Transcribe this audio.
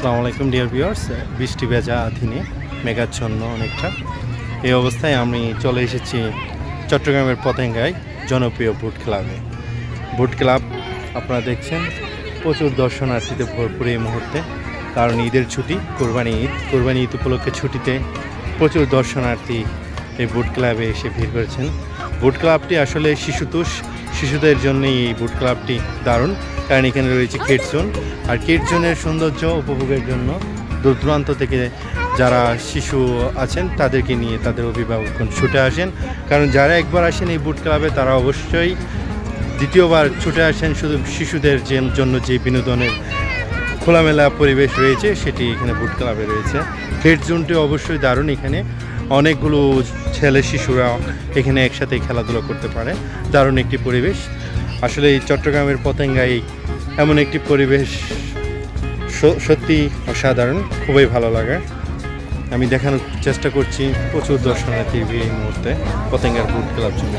আসসালামু আলাইকুম dear viewers বৃষ্টি ভেজা দিনে মেঘাচ্ছন্ন অনেকটা। এই অবস্থায় আমি চলে এসেছি চট্টগ্রামের পতেঙ্গায় জনপ্রিয় বুট ক্লাবে বুট ক্লাব আপনারা দেখছেন, প্রচুর দর্শনার্থীতে ভরপুর এই মুহূর্তে। কারণ ঈদের ছুটি, কোরবানি ঈদ। কোরবানি ঈদ উপলক্ষে ছুটিতে প্রচুর দর্শনার্থী এই বুট ক্লাবে এসে ভিড় করেছেন। বুট ক্লাবটি আসলে শিশুতোষ। শিশুদের জন্যই এই বুট ক্লাবটি দারুণ। কারণ এখানে রয়েছে কিড জোন আর কিড জোনের সৌন্দর্য উপভোগের জন্য দূর দূরান্ত থেকে যারা শিশু আছেন, তাদেরকে নিয়ে তাদের অভিভাবকগণ ছুটে আসেন। কারণ যারা একবার আসেন এই বুট ক্লাবে তারা অবশ্যই দ্বিতীয়বার ছুটে আসেন। শুধু শিশুদের যে- জন্য যে বিনোদনের খোলামেলা পরিবেশ রয়েছে, সেটি এখানে বুট ক্লাবে রয়েছে। কিড জোনটি অবশ্যই দারুণ এখানে। অনেকগুলো ছেলে শিশুরা এখানে একসাথে খেলাধুলা করতে পারে। দারুণ একটি পরিবেশ। আসলে এই চট্টগ্রামের পতেঙ্গায় এমন একটি পরিবেশ সত্যি অসাধারণ, খুবই ভালো লাগে। আমি দেখানোর চেষ্টা করছি প্রচুর দর্শনার্থী এই মুহূর্তে, পতেঙ্গার বুট ক্লাব জন্য